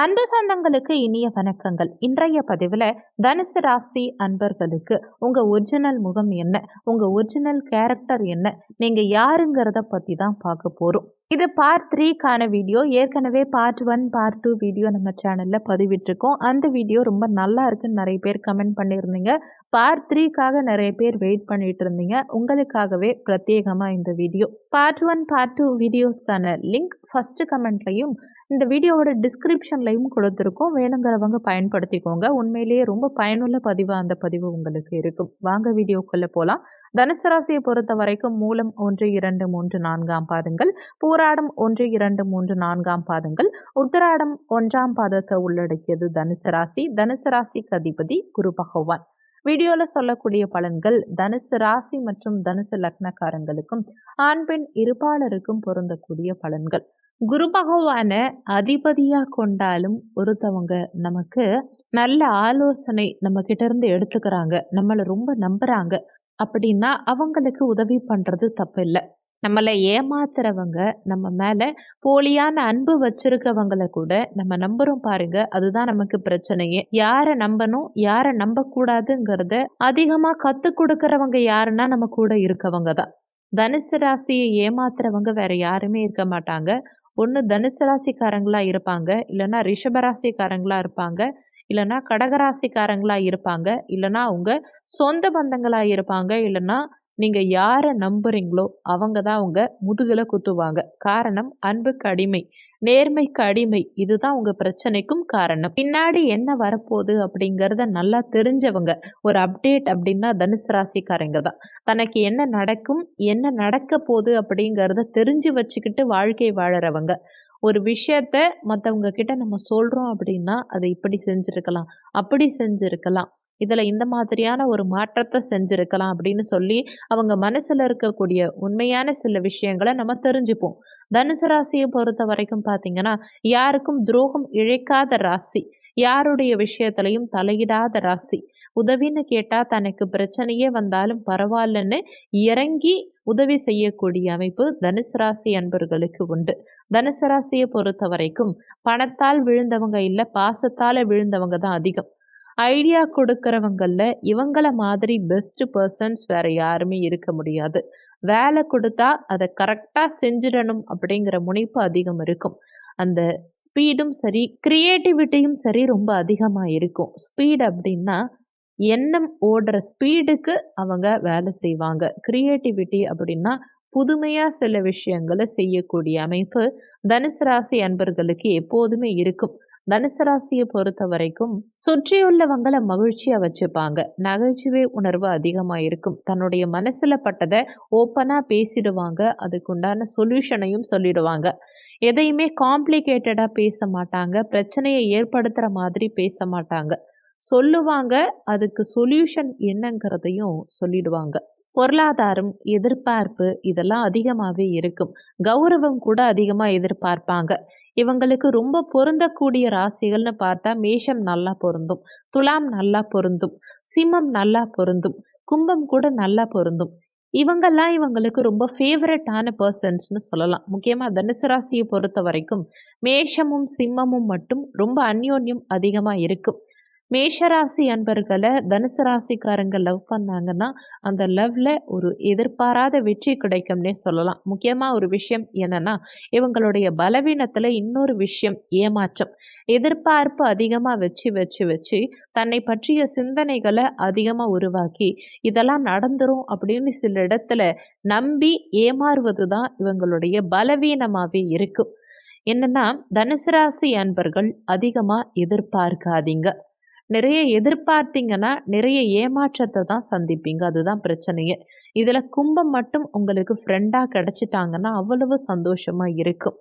அன்பு சொந்தங்களுக்கு இனிய வணக்கங்கள். இன்றைய பதிவில் தனுசு ராசி அன்பர்களுக்கு உங்கள் ஒரிஜினல் முகம் என்ன? உங்கள் ஒரிஜினல் கேரக்டர் என்ன? நீங்கள் யாருங்கிறத பற்றி தான் பார்க்க போகிறோம் இது பார்ட் த்ரீக்கான வீடியோ ஏற்கனவே part one part two video நம்ம சேனலில் பதிவிட்டிருக்கோம். அந்த வீடியோ ரொம்ப நல்லா இருக்குன்னு நிறைய பேர் கமெண்ட் பண்ணியிருந்தீங்க. பார்ட் த்ரீக்காக நிறைய பேர் வெயிட் பண்ணிட்டு இருந்தீங்க. உங்களுக்காகவே பிரத்யேகமாக இந்த video part one part two வீடியோஸ்க்கான link first கமெண்ட்லையும் இந்த வீடியோவோட டிஸ்கிரிப்ஷன்லையும் கொடுத்துருக்கோம். வேணுங்கிறவங்க பயன்படுத்திக்கோங்க. உண்மையிலேயே ரொம்ப பயனுள்ள பதிவாக அந்த பதிவு உங்களுக்கு இருக்கும். வாங்க வீடியோக்குள்ளே போகலாம் தனுசு ராசியை பொறுத்த வரைக்கும் மூலம் ஒன்று இரண்டு மூன்று நான்காம் பாதங்கள். பூராடம் ஒன்று இரண்டு மூன்று நான்காம் பாதங்கள். உத்தராடம் ஒன்றாம் பாதத்தை உள்ளடக்கியது தனுசு ராசி. தனுசு ராசிக்கு அதிபதி குரு பகவான். வீடியோவில் சொல்லக்கூடிய பலன்கள் தனுசு ராசி மற்றும் தனுசு லக்னக்காரங்களுக்கும் ஆண் பெண் இருபாலருக்கும் பொருந்தக்கூடிய பலன்கள். குரு பகவானை அதிபதியாக கொண்டாலும் ஒருத்தவங்க நமக்கு நல்ல ஆலோசனை நம்ம கிட்ட இருந்து எடுத்துக்கிறாங்க. நம்மளை ரொம்ப நம்புறாங்க. அப்படின்னா அவங்களுக்கு உதவி பண்ணுறது தப்பு இல்லை நம்மளை ஏமாத்துறவங்க நம்ம மேலே போலியான அன்பு வச்சிருக்கவங்கள கூட நம்ம நம்புறோம் பாருங்க. அதுதான் நமக்கு பிரச்சனையே. யாரை நம்பணும் யாரை நம்பக்கூடாதுங்கிறத அதிகமாக கற்றுக் கொடுக்கறவங்க யாருன்னா நம்ம கூட இருக்கவங்க தான். தனுசு ராசியை ஏமாத்துறவங்க வேற யாருமே இருக்க மாட்டாங்க. ஒன்று தனுசு ராசிக்காரங்களாக இருப்பாங்க இல்லைன்னா ரிஷபராசிக்காரங்களாக இருப்பாங்க இல்லைன்னா கடகராசிக்காரங்களாக இருப்பாங்க இல்லைன்னா அவங்க சொந்த பந்தங்களாக இருப்பாங்க இல்லைன்னா நீங்கள் யாரை நம்புறீங்களோ அவங்க தான் அவங்க முதுகில் குத்துவாங்க. காரணம் அன்புக்கு அடிமை. நேர்மைக்கு அடிமை. இதுதான் உங்கள் பிரச்சனைக்கும் காரணம். பின்னாடி என்ன வரப்போகுது அப்படிங்கிறத நல்லா தெரிஞ்சவங்க. ஒரு அப்டேட் அப்படின்னா தனுசு ராசிக்காரங்க தான். தனக்கு என்ன நடக்கும் என்ன நடக்க போகுது அப்படிங்கிறத தெரிஞ்சு வச்சுக்கிட்டு வாழ்க்கை வாழறவங்க. ஒரு விஷயத்த மற்றவங்க கிட்ட நம்ம சொல்கிறோம் அப்படின்னா அதை இப்படி செஞ்சுருக்கலாம் அப்படி செஞ்சுருக்கலாம். இதில் இந்த மாதிரியான ஒரு மாற்றத்தை செஞ்சுருக்கலாம் அப்படின்னு சொல்லி அவங்க மனசில் இருக்கக்கூடிய உண்மையான சில விஷயங்களை நம்ம தெரிஞ்சுப்போம். தனுசு ராசியை பொறுத்த வரைக்கும் பார்த்தீங்கன்னா யாருக்கும் துரோகம் இழைக்காத ராசி யாருடைய விஷயத்திலையும் தலையிடாத ராசி. உதவின்னு கேட்டால் தனக்கு பிரச்சனையே வந்தாலும் பரவாயில்லன்னு இறங்கி உதவி செய்யக்கூடிய அமைப்பு தனுசு ராசி அன்பர்களுக்கு உண்டு. தனுசு ராசியை பொறுத்த வரைக்கும் பணத்தால் விழுந்தவங்க இல்லை பாசத்தால் விழுந்தவங்க தான் அதிகம். ஐடியா கொடுக்குறவங்களில் இவங்கள மாதிரி பெஸ்ட்டு பர்சன்ஸ் வேறு யாருமே இருக்க முடியாது. வேலை கொடுத்தா அதை கரெக்டாக செஞ்சிடணும் அப்படிங்கிற முனைப்பு அதிகம் இருக்கும். அந்த ஸ்பீடும் சரி க்ரியேட்டிவிட்டியும் சரி ரொம்ப அதிகமாக இருக்கும். ஸ்பீட் அப்படின்னா எண்ணம் ஓடுற ஸ்பீடுக்கு அவங்க வேலை செய்வாங்க. க்ரியேட்டிவிட்டி அப்படின்னா புதுமையாக சில விஷயங்களை செய்யக்கூடிய அமைப்பு தனுசு ராசி அன்பர்களுக்கு எப்போதுமே இருக்கும். தனுசு ராசியை பொறுத்த வரைக்கும் சுற்றியுள்ளவங்களை மகிழ்ச்சியா வச்சுப்பாங்க. நகைச்சுவை உணர்வு அதிகமாக இருக்கும் தன்னுடைய மனசுல பட்டதை ஓப்பனா பேசிடுவாங்க. அதுக்குண்டான சொல்யூஷனையும் சொல்லிடுவாங்க. எதையுமே காம்ப்ளிகேட்டடா பேச மாட்டாங்க. பிரச்சனையை ஏற்படுத்துற மாதிரி பேச மாட்டாங்க. சொல்லுவாங்க. அதுக்கு சொல்யூஷன் என்னங்கிறதையும் சொல்லிடுவாங்க. பொருளாதாரம் எதிர்பார்ப்பு இதெல்லாம் அதிகமாகவே இருக்கும். கௌரவம் கூட அதிகமாக எதிர்பார்ப்பாங்க. இவங்களுக்கு ரொம்ப பொருந்தக்கூடிய ராசிகள்னு பார்த்தா மேஷம் நல்லா பொருந்தும் துலாம் நல்லா பொருந்தும் சிம்மம் நல்லா பொருந்தும் கும்பம் கூட நல்லா பொருந்தும். இவங்கெல்லாம் இவங்களுக்கு ரொம்ப ஃபேவரட்டான பர்சன்ஸ்னு சொல்லலாம். முக்கியமாக தனுசு ராசியை பொறுத்த வரைக்கும் மேஷமும் சிம்மமும் மட்டும் ரொம்ப அந்யோன்யம் அதிகமாக இருக்கும். மேஷராசி அன்பர்களை தனுசு ராசிக்காரங்க லவ் பண்ணாங்கன்னா அந்த லவ்வில் ஒரு எதிர்பாராத வெற்றி கிடைக்கும்னே சொல்லலாம். முக்கியமாக ஒரு விஷயம் என்னன்னா இவங்களுடைய பலவீனத்தில் இன்னொரு விஷயம் ஏமாற்றம். எதிர்பார்ப்பு அதிகமாக வச்சு வச்சு வச்சு தன்னை பற்றிய சிந்தனைகளை அதிகமாக உருவாக்கி இதெல்லாம் நடந்துரும் அப்படின்னு சில இடத்துல நம்பி ஏமாறுவது தான் இவங்களுடைய பலவீனமாகவே இருக்கும். என்னன்னா தனுசு ராசி அன்பர்கள் அதிகமாக எதிர்பார்க்காதீங்க. நிறைய எதிர்பார்த்தீங்கன்னா நிறைய ஏமாற்றத்தை தான் சந்திப்பீங்க. அதுதான் பிரச்சனையே. இதில் கும்பம் மட்டும் உங்களுக்கு ஃப்ரெண்டாக கிடச்சிட்டாங்கன்னா அவ்வளவு சந்தோஷமாக இருக்கும்.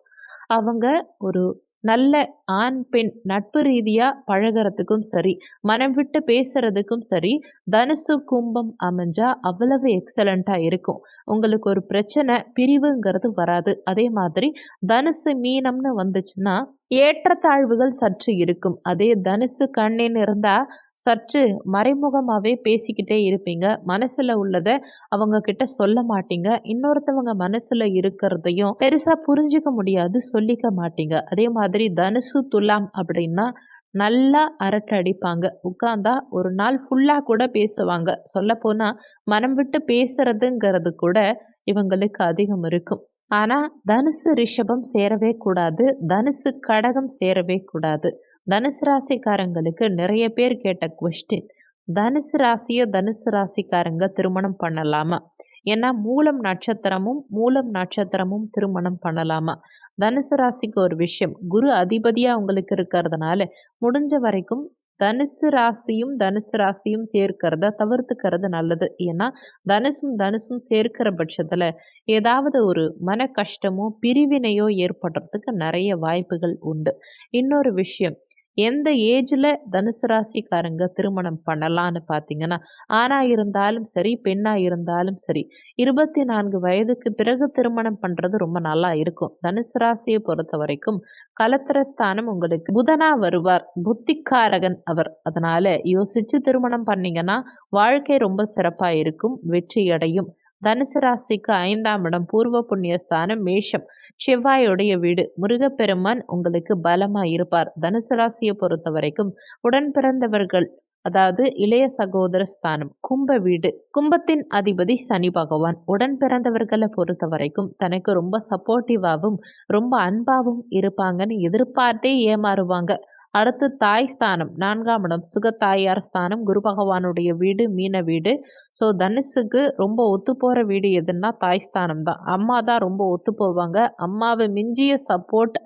அவங்க ஒரு நல்ல ஆண் பெண் நட்பு ரீதியாக பழகிறதுக்கும் சரி மனம் விட்டு பேசுறதுக்கும் சரி தனுசு கும்பம் அமைஞ்சா அவ்வளவு எக்ஸலண்ட்டாக இருக்கும். உங்களுக்கு ஒரு பிரச்சனை பிரிவுங்கிறது வராது. அதே மாதிரி தனுசு மீனம்னு வந்துச்சுன்னா ஏற்றத்தாழ்வுகள் சற்று இருக்கும். அதே தனுசு கண்ணின்னு இருந்தால் சற்று மறைமுகமாகவே பேசிக்கிட்டே இருப்பீங்க. மனசில் உள்ளதை அவங்க கிட்ட சொல்ல மாட்டீங்க. இன்னொருத்தவங்க மனசில் இருக்கிறதையும் பெருசாக புரிஞ்சிக்க முடியாது சொல்லிக்க மாட்டீங்க. அதே மாதிரி தனுசு துலாம் அப்படின்னா நல்லா அரட்டை அடிப்பாங்க. உட்காந்தா ஒரு நாள் ஃபுல்லாக கூட பேசுவாங்க. சொல்லப்போனால் மனம் விட்டு பேசுறதுங்கிறது கூட இவங்களுக்கு அதிகம் இருக்கும். ஆனால் தனுசு ரிஷபம் சேரவே கூடாது. தனுசு கடகம் சேரவே கூடாது. தனுசு ராசிக்காரங்களுக்கு நிறைய பேர் கேட்ட கொஸ்டின் தனுசு ராசியை தனுசு ராசிக்காரங்க திருமணம் பண்ணலாமா? ஏன்னா மூலம் நட்சத்திரமும் மூலம் நட்சத்திரமும் திருமணம் பண்ணலாமா? தனுசு ராசிக்கு ஒரு விஷயம். குரு அதிபதியாக அவங்களுக்கு இருக்கிறதுனால முடிஞ்ச வரைக்கும் தனுசு ராசியும் தனுசு ராசியும் சேர்க்கிறத தவிர்த்துக்கிறது நல்லது. ஏன்னா தனுசும் தனுசும் சேர்க்கிற பட்சத்தில் ஏதாவது ஒரு மன கஷ்டமோ பிரிவினையோ ஏற்படுறதுக்கு நிறைய வாய்ப்புகள் உண்டு. இன்னொரு விஷயம். எந்த ஏஜில் தனுசு ராசிக்காரங்க திருமணம் பண்ணலான்னு பார்த்தீங்கன்னா ஆணாக இருந்தாலும் சரி பெண்ணாக இருந்தாலும் சரி இருபத்தி நான்கு வயதுக்கு பிறகு திருமணம் பண்ணுறது ரொம்ப நல்லா இருக்கும். தனுசு ராசியை பொறுத்த வரைக்கும் கலத்திரஸ்தானம் உங்களுக்கு புதனா வருவார் புத்திக்காரகன் அவர். அதனால யோசிச்சு திருமணம் பண்ணீங்கன்னா வாழ்க்கை ரொம்ப சிறப்பாக இருக்கும் வெற்றி அடையும் தனுசு ராசிக்கு ஐந்தாம் இடம் பூர்வ புண்ணியஸ்தானம் மேஷம். செவ்வாயுடைய வீடு. முருகப்பெருமான் உங்களுக்கு பலமா இருப்பார். தனுசு ராசியை பொறுத்த வரைக்கும் உடன் பிறந்தவர்கள் அதாவது இளைய சகோதர ஸ்தானம் கும்ப வீடு. கும்பத்தின் அதிபதி சனி பகவான். உடன் பிறந்தவர்களை பொறுத்த வரைக்கும் தனக்கு ரொம்ப சப்போர்ட்டிவாகவும் ரொம்ப அன்பாகவும் இருப்பாங்கன்னு எதிர்பார்த்தே ஏமாறுவாங்க. அடுத்து தாய் ஸ்தானம் நான்காம் இடம் சுகத்தாயார் ஸ்தானம் குரு பகவானுடைய வீடு மீன வீடு. ஸோ தனுஷுக்கு ரொம்ப ஒத்து போகிற வீடு எதுன்னா தாய் ஸ்தானம் தான். அம்மா தான் ரொம்ப ஒத்து போவாங்க. அம்மாவை மிஞ்சிய சப்போர்ட்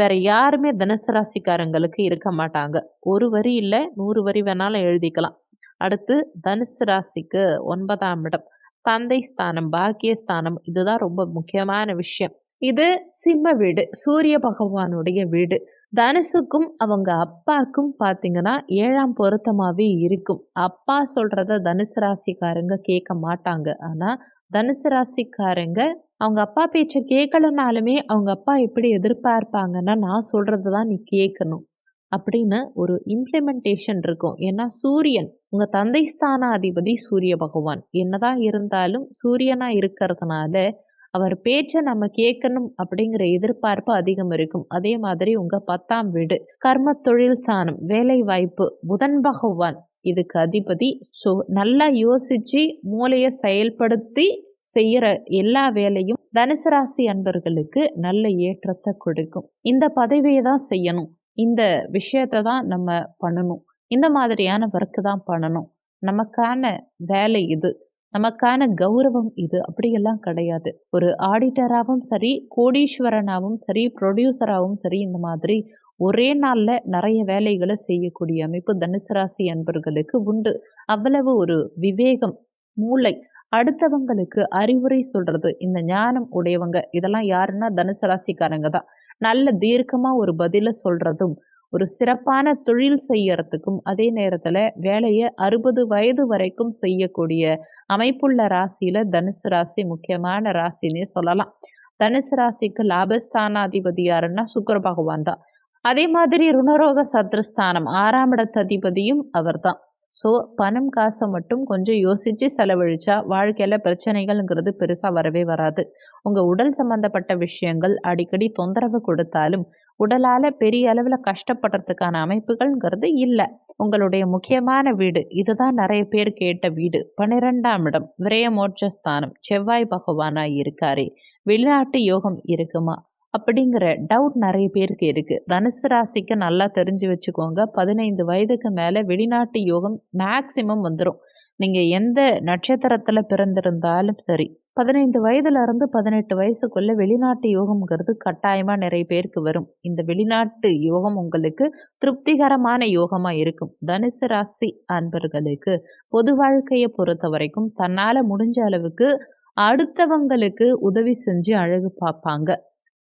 வேற யாருமே தனுசு ராசிக்காரங்களுக்கு இருக்க மாட்டாங்க. ஒரு வரி இல்லை நூறு வரி வேணாலும் எழுதிக்கலாம். அடுத்து தனுசு ராசிக்கு ஒன்பதாம் இடம் தந்தை ஸ்தானம் பாக்கிய ஸ்தானம். இதுதான் ரொம்ப முக்கியமான விஷயம். இது சிம்ம வீடு சூரிய பகவானுடைய வீடு. தனுசுக்கும் அவங்க அப்பாவுக்கும் பார்த்தீங்கன்னா ஏழாம் பொருத்தமாகவே இருக்கும். அப்பா சொல்கிறத தனுசு ராசிக்காரங்க கேட்க மாட்டாங்க. ஆனால் தனுசு ராசிக்காரங்க அவங்க அப்பா பேச்சை கேட்கலனாலுமே அவங்க அப்பா எப்படி எதிர்பார்ப்பாங்கன்னா நான் சொல்கிறது தான் நீ கேட்கணும். அப்படின்னு ஒரு இம்ப்ளிமெண்டேஷன் இருக்கும். ஏன்னா சூரியன் உங்கள் தந்தை ஸ்தானாதிபதி சூரிய பகவான். என்னதான் இருந்தாலும் சூரியனாக இருக்கிறதுனால அவர் பேச்சை நம்ம கேட்கணும் அப்படிங்கிற எதிர்பார்ப்பு அதிகம் இருக்கும். அதே மாதிரி உங்க பத்தாம் வீடு கர்ம தொழில் ஸ்தானம் வேலை வாய்ப்பு புதன் பகவான் இதுக்கு அதிபதி. ஸோ நல்லா யோசிச்சு மூளையை செயல்படுத்தி செய்யற எல்லா வேலையும் தனுசு ராசி அன்பர்களுக்கு நல்ல ஏற்றத்தை கொடுக்கும். இந்த பதவியை தான் செய்யணும். இந்த விஷயத்தை தான் நம்ம பண்ணணும். இந்த மாதிரியான ஒர்க்கு தான் பண்ணணும். நமக்கான வேலை இது. நமக்கான கௌரவம் இது. அப்படியெல்லாம் கிடையாது. ஒரு ஆடிட்டராகவும் சரி கோடீஸ்வரனாகவும் சரி ப்ரொடியூசராகவும் சரி இந்த மாதிரி ஒரே நாளில் நிறைய வேலைகளை செய்யக்கூடிய அமைப்பு தனுசு ராசி அன்பர்களுக்கு உண்டு. அவ்வளவு ஒரு விவேகம் மூளை. அடுத்தவங்களுக்கு அறிவுரை சொல்றது இந்த ஞானம் உடையவங்க. இதெல்லாம் யாருன்னா தனுசு ராசிக்காரங்க தான். நல்ல தீர்க்கமாக ஒரு பதிலை சொல்றதும் ஒரு சிறப்பான தொழில் செய்யறதுக்கும் அதே நேரத்தில் வேலையை அறுபது வயது வரைக்கும் செய்யக்கூடிய அமைப்புள்ள ராசியில் தனுசு ராசி முக்கியமான ராசின்னே சொல்லலாம். தனுசு ராசிக்கு லாபஸ்தானாதிபதி யாருன்னா சுக்கர பகவான் தான். அதே மாதிரி ருணரோக சத்ருஸ்தானம் ஆறாம் இடத்ததிபதியும் அவர் தான். ஸோ பணம் காசை மட்டும் கொஞ்சம் யோசித்து செலவழிச்சா வாழ்க்கையில் பிரச்சனைகள்ங்கிறது பெருசாக வரவே வராது. உங்கள் உடல் சம்மந்தப்பட்ட விஷயங்கள் அடிக்கடி தொந்தரவு கொடுத்தாலும் உடலால் பெரிய அளவில் கஷ்டப்படுறதுக்கான அமைப்புகள்ங்கிறது இல்லை. உங்களுடைய முக்கியமான வீடு. இதுதான் நிறைய பேர் கேட்ட வீடு. பன்னிரெண்டாம் இடம் விரயமோட்சஸ்தானம். செவ்வாய் பகவானாக இருக்காரே. வெளிநாட்டு யோகம் இருக்குமா? அப்படிங்கிற டவுட் நிறைய பேருக்கு இருக்குது தனுசு ராசிக்கு நல்லா தெரிஞ்சு வச்சுக்கோங்க. பதினைந்து வயதுக்கு மேலே வெளிநாட்டு யோகம் மேக்சிமம் வந்துடும் நீங்கள் எந்த நட்சத்திரத்தில் பிறந்திருந்தாலும் சரி பதினைந்து வயதுலேருந்து பதினெட்டு வயசுக்குள்ளே வெளிநாட்டு யோகம்ங்கிறது கட்டாயமாக நிறைய பேருக்கு வரும். இந்த வெளிநாட்டு யோகம் உங்களுக்கு திருப்திகரமான யோகமாக இருக்கும். தனுசு ராசி அன்பர்களுக்கு பொது வாழ்க்கையை பொறுத்த வரைக்கும் தன்னால் முடிஞ்ச அளவுக்கு அடுத்தவங்களுக்கு உதவி செஞ்சு அழகு பார்ப்பாங்க.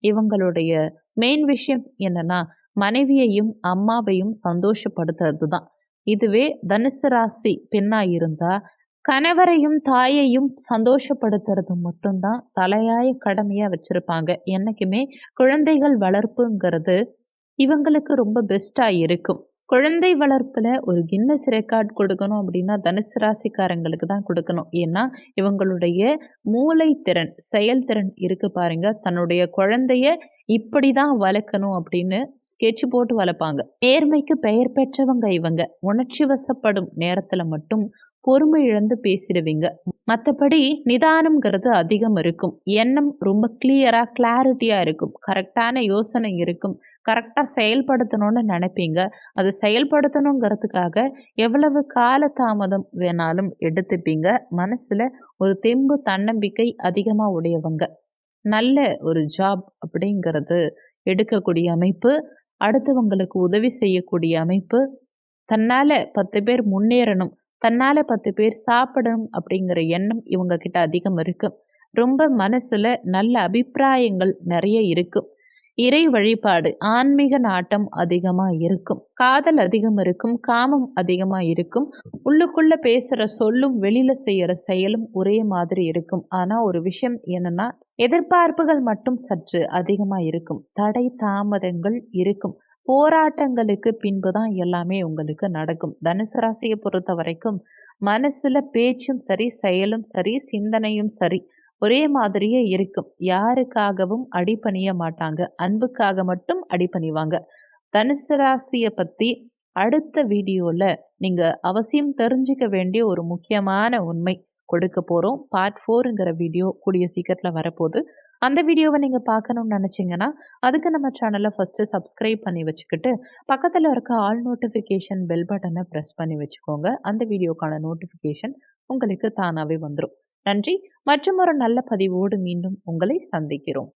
இவங்களுடைய மெயின் விஷயம் என்னன்னா மனைவியையும் அம்மாவையும் சந்தோஷப்படுத்துறது தான் இதுவே தனுசு ராசி பெண்ணாக இருந்தால் கணவரையும் தாயையும் சந்தோஷப்படுத்துறது மட்டும்தான் தலையாய கடமையாக வச்சுருப்பாங்க. என்னைக்குமே குழந்தைகள் வளர்ப்புங்கிறது இவங்களுக்கு ரொம்ப பெஸ்ட்டாக இருக்கும். குழந்தை வளர்ப்பில் ஒரு கின்னஸ் ரெக்கார்ட் கொடுக்கணும் அப்படின்னா தனுசு ராசிக்காரங்களுக்கு தான் கொடுக்கணும். ஏன்னா இவங்களுடைய மூளை திறன் செயல்திறன் இருக்கு பாருங்க. தன்னுடைய குழந்தைய இப்படி தான் வளர்க்கணும் அப்படின்னு ஸ்கெட்ச் போட்டு வளர்ப்பாங்க. நேர்மைக்கு பெயர் பெற்றவங்க இவங்க. உணர்ச்சி வசப்படும் நேரத்தில் மட்டும் பொறுமை இழந்து பேசிடுவீங்க. மற்றபடி நிதானம்ங்கிறது அதிகம் இருக்கும். எண்ணம் ரொம்ப கிளியராக கிளாரிட்டியாக இருக்கும். கரெக்டான யோசனை இருக்கும். கரெக்டாக செயல்படுத்தணும்னு நினைப்பீங்க. அது செயல்படுத்தணுங்கிறதுக்காக எவ்வளவு கால தாமதம் வேணாலும் எடுத்துப்பீங்க. மனசில் ஒரு தெம்பு தன்னம்பிக்கை அதிகமாக உடையவங்க. நல்ல ஒரு ஜாப் அப்படிங்கிறது எடுக்கக்கூடிய அமைப்பு. அடுத்தவங்களுக்கு உதவி செய்யக்கூடிய அமைப்பு. தன்னால் பத்து பேர் முன்னேறணும். தன்னால் பத்து பேர் சாப்பிடணும் அப்படிங்கிற எண்ணம் இவங்க கிட்ட அதிகம் இருக்குது ரொம்ப மனசில் நல்ல அபிப்பிராயங்கள் நிறைய இருக்கும் இறை வழிபாடு ஆன்மீக நாட்டம் அதிகமாக இருக்கும். காதல் அதிகம் இருக்கும் காமம் அதிகமாக இருக்கும். உள்ளுக்குள்ளே பேசுகிற சொல்லும் வெளியில் செய்கிற செயலும் ஒரே மாதிரி இருக்கும். ஆனால் ஒரு விஷயம் என்னென்னா எதிர்பார்ப்புகள் மட்டும் சற்று அதிகமாக இருக்கும். தடை தாமதங்கள் இருக்கும். போராட்டங்களுக்கு பின்பு தான் எல்லாமே உங்களுக்கு நடக்கும். தனுசு ராசியை பொறுத்த வரைக்கும் மனசில் பேச்சும் சரி செயலும் சரி சிந்தனையும் சரி ஒரே மாதிரியே இருக்கும். யாருக்காகவும் அடிப்பணிய மாட்டாங்க. அன்புக்காக மட்டும் அடிப்பணிவாங்க தனுசு ராசியை பற்றி அடுத்த வீடியோவில் நீங்கள் அவசியம் தெரிஞ்சிக்க வேண்டிய ஒரு முக்கியமான உண்மை கொடுக்க போகிறோம் பார்ட் ஃபோருங்கிற வீடியோ கூடிய சீக்கிரத்தில் வரப்போகுது. அந்த வீடியோவை நீங்கள் பார்க்கணும்னு நினச்சிங்கன்னா அதுக்கு நம்ம சேனலை ஃபஸ்ட்டு சப்ஸ்கிரைப் பண்ணி வச்சுக்கிட்டு பக்கத்தில் இருக்க ஆல் நோட்டிஃபிகேஷன் பெல் பட்டனை ப்ரெஸ் பண்ணி வச்சுக்கோங்க. அந்த வீடியோக்கான நோட்டிஃபிகேஷன் உங்களுக்கு தானாகவே வந்துடும் நன்றி. மற்றும் ஒரு நல்ல பதிவோடு மீண்டும் உங்களை சந்திக்கிறோம்.